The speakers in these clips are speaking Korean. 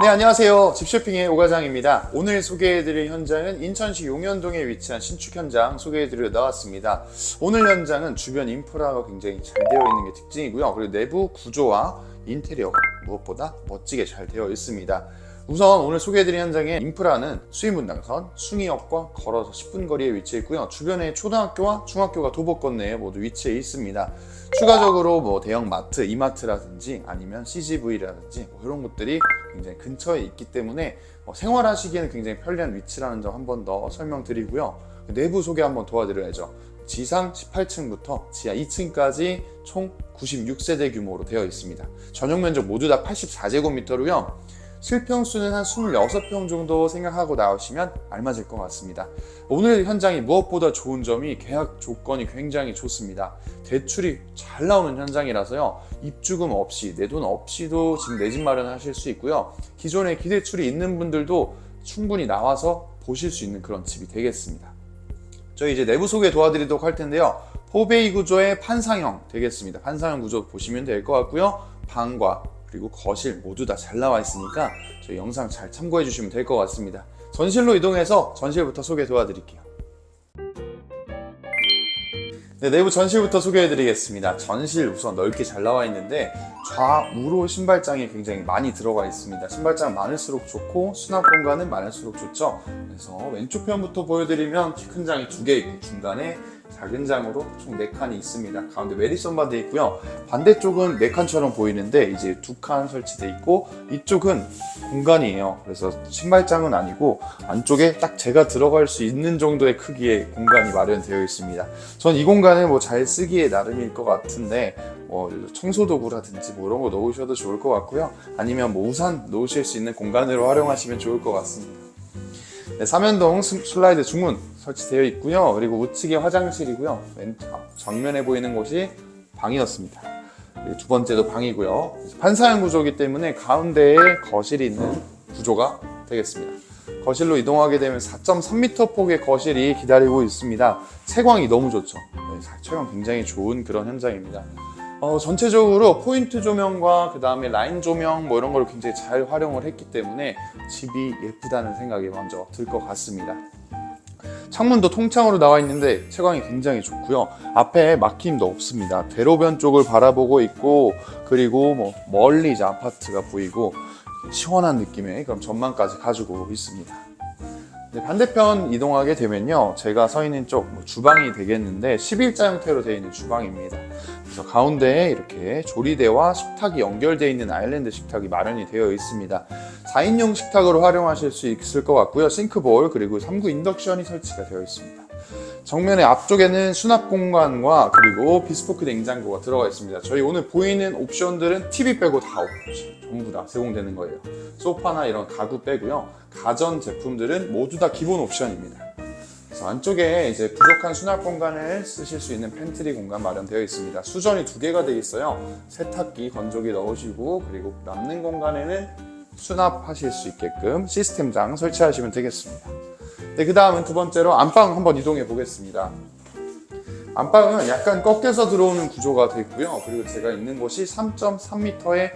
네, 안녕하세요. 집쇼핑의 오과장입니다. 오늘 소개해드릴 현장은 인천시 용현동에 위치한 신축 현장 소개해드리러 나왔습니다. 오늘 현장은 주변 인프라가 굉장히 잘 되어 있는 게 특징이고요. 그리고 내부 구조와 인테리어가 무엇보다 멋지게 잘 되어 있습니다. 우선 오늘 소개해드린 현장의 인프라는 수의문당선, 숭이역과 걸어서 10분 거리에 위치해 있고요. 주변에 초등학교와 중학교가 도보권 내에 모두 위치해 있습니다. 추가적으로 뭐 대형 마트, 이마트라든지 아니면 CGV라든지 뭐 이런 곳들이 굉장히 근처에 있기 때문에 어, 생활하시기에는 굉장히 편리한 위치라는 점 한 번 더 설명드리고요. 내부 소개 한번 도와드려야죠. 지상 18층부터 지하 2층까지 총 96세대 규모로 되어 있습니다. 전용 면적 모두 다 84제곱미터로요. 실평수는 한 26평 정도 생각하고 나오시면 알맞을 것 같습니다. 오늘 현장이 무엇보다 좋은 점이 계약 조건이 굉장히 좋습니다. 대출이 잘 나오는 현장이라서요. 입주금 없이 내 돈 없이도 지금 내 집 마련하실 수 있고요. 기존에 기대출이 있는 분들도 충분히 나와서 보실 수 있는 그런 집이 되겠습니다. 저희 이제 내부 소개 도와드리도록 할 텐데요. 포베이 구조의 판상형 되겠습니다. 판상형 구조 보시면 될 것 같고요. 방과 그리고 거실 모두 다 잘 나와 있으니까 저희 영상 잘 참고해 주시면 될 것 같습니다. 전실로 이동해서 전실부터 소개 도와드릴게요. 네, 내부 전실부터 소개해 드리겠습니다. 전실 우선 넓게 잘 나와 있는데 좌우로 신발장이 굉장히 많이 들어가 있습니다. 신발장 많을수록 좋고 수납 공간은 많을수록 좋죠. 그래서 왼쪽 편부터 보여드리면 키 큰 장이 두 개 있고 중간에 작은 장으로 총네 칸이 있습니다. 가운데 메디선 바드 있고요. 반대쪽은 네 칸처럼 보이는데 이제 두칸 설치돼 있고 이쪽은 공간이에요. 그래서 신발장은 아니고 안쪽에 딱 제가 들어갈 수 있는 정도의 크기의 공간이 마련되어 있습니다. 전 이 공간을 뭐 잘 쓰기에 나름일 것 같은데 뭐 청소도구라든지 뭐 이런 거 놓으셔도 좋을 것 같고요. 아니면 뭐 우산 놓으실 수 있는 공간으로 활용하시면 좋을 것 같습니다. 네, 삼연동 스- 슬라이드 중문 설치되어 있고요. 그리고 우측에 화장실이고요. 맨 앞- 정면에 보이는 곳이 방이었습니다. 두 번째도 방이고요. 판사형 구조이기 때문에 가운데에 거실이 있는 구조가 되겠습니다. 거실로 이동하게 되면 4.3m 폭의 거실이 기다리고 있습니다. 채광이 너무 좋죠. 네, 채광 굉장히 좋은 그런 현장입니다. 어, 전체적으로 포인트 조명과 그 다음에 라인 조명 뭐 이런 걸 굉장히 잘 활용을 했기 때문에 집이 예쁘다는 생각이 먼저 들 것 같습니다. 창문도 통창으로 나와 있는데 채광이 굉장히 좋고요. 앞에 막힘도 없습니다. 대로변 쪽을 바라보고 있고 그리고 뭐 멀리 이제 아파트가 보이고 시원한 느낌의 그런 전망까지 가지고 있습니다. 네, 반대편 이동하게 되면요. 제가 서 있는 쪽뭐 주방이 되겠는데 11자 형태로 되어 있는 주방입니다. 그래서 가운데에 이렇게 조리대와 식탁이 연결되어 있는 아일랜드 식탁이 마련이 되어 있습니다. 4인용 식탁으로 활용하실 수 있을 것 같고요. 싱크볼 그리고 3구 인덕션이 설치가 되어 있습니다. 정면에 앞쪽에는 수납 공간과 그리고 비스포크 냉장고가 들어가 있습니다. 저희 오늘 보이는 옵션들은 TV 빼고 다 옵션, 전부 다 제공되는 거예요. 소파나 이런 가구 빼고요. 가전 제품들은 모두 다 기본 옵션입니다. 그래서 안쪽에 이제 부족한 수납 공간을 쓰실 수 있는 팬트리 공간 마련되어 있습니다. 수전이 두 개가 되어 있어요. 세탁기, 건조기 넣으시고 그리고 남는 공간에는 수납하실 수 있게끔 시스템장 설치하시면 되겠습니다. 네, 그 다음은 두 번째로 안방 한번 이동해 보겠습니다. 안방은 약간 꺾여서 들어오는 구조가 되어 있고요. 그리고 제가 있는 곳이 3.3m에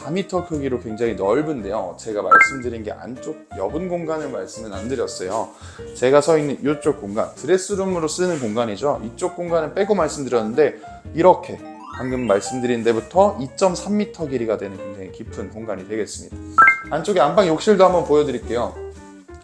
4m 크기로 굉장히 넓은데요. 제가 말씀드린 게 안쪽 여분 공간을 말씀은 안 드렸어요. 제가 서 있는 이쪽 공간, 드레스룸으로 쓰는 공간이죠. 이쪽 공간은 빼고 말씀드렸는데 이렇게 방금 말씀드린 데부터 2.3m 길이가 되는 굉장히 깊은 공간이 되겠습니다. 안쪽에 안방 욕실도 한번 보여드릴게요.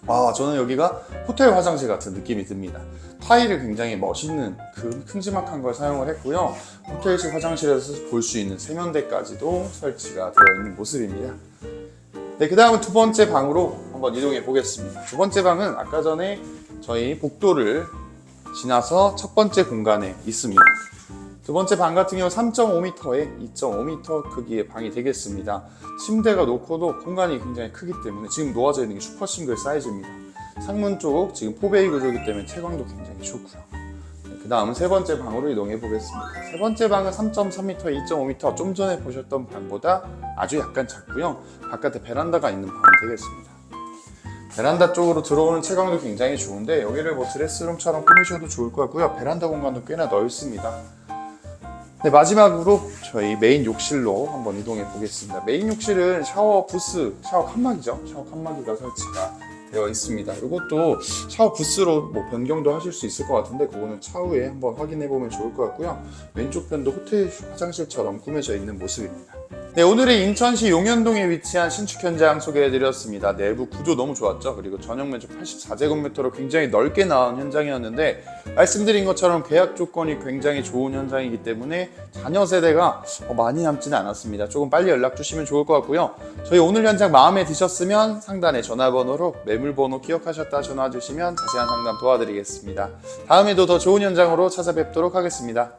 아, 저는 여기가 호텔 화장실 같은 느낌이 듭니다. 타일을 굉장히 멋있는 그 큼지막한 걸 사용을 했고요. 호텔식 화장실에서 볼 수 있는 세면대까지도 설치가 되어 있는 모습입니다. 네, 그 다음은 두 번째 방으로 한번 이동해 보겠습니다. 두 번째 방은 아까 전에 저희 복도를 지나서 첫 번째 공간에 있습니다. 두 번째 방 같은 경우 3.5m에 2.5m 크기의 방이 되겠습니다. 침대가 놓고도 공간이 굉장히 크기 때문에 지금 놓아져 있는 게 슈퍼 싱글 사이즈입니다. 상문 쪽 지금 포베이 구조이기 때문에 채광도 굉장히 좋고요. 그 다음은 세 번째 방으로 이동해 보겠습니다. 세 번째 방은 3.3m, 2.5m 좀 전에 보셨던 방보다 아주 약간 작고요. 바깥에 베란다가 있는 방이 되겠습니다. 베란다 쪽으로 들어오는 채광도 굉장히 좋은데 여기를 뭐 드레스룸처럼 꾸미셔도 좋을 것 같고요. 베란다 공간도 꽤나 넓습니다. 네, 마지막으로 저희 메인 욕실로 한번 이동해 보겠습니다. 메인 욕실은 샤워 부스, 샤워 칸막이죠. 샤워 칸막이가 설치가 되어 있습니다. 이것도 샤워 부스로 뭐 변경도 하실 수 있을 것 같은데 그거는 차후에 한번 확인해 보면 좋을 것 같고요. 왼쪽 편도 호텔 화장실처럼 꾸며져 있는 모습입니다. 네, 오늘의 인천시 용현동에 위치한 신축 현장 소개해드렸습니다. 내부 구조 너무 좋았죠. 그리고 전용 면적 84제곱미터로 굉장히 넓게 나온 현장이었는데 말씀드린 것처럼 계약 조건이 굉장히 좋은 현장이기 때문에 자녀 세대가 어, 많이 남지는 않았습니다. 조금 빨리 연락 주시면 좋을 것 같고요. 저희 오늘 현장 마음에 드셨으면 상단에 전화번호로 매물번호 기억하셨다 전화 주시면 자세한 상담 도와드리겠습니다. 다음에도 더 좋은 현장으로 찾아뵙도록 하겠습니다.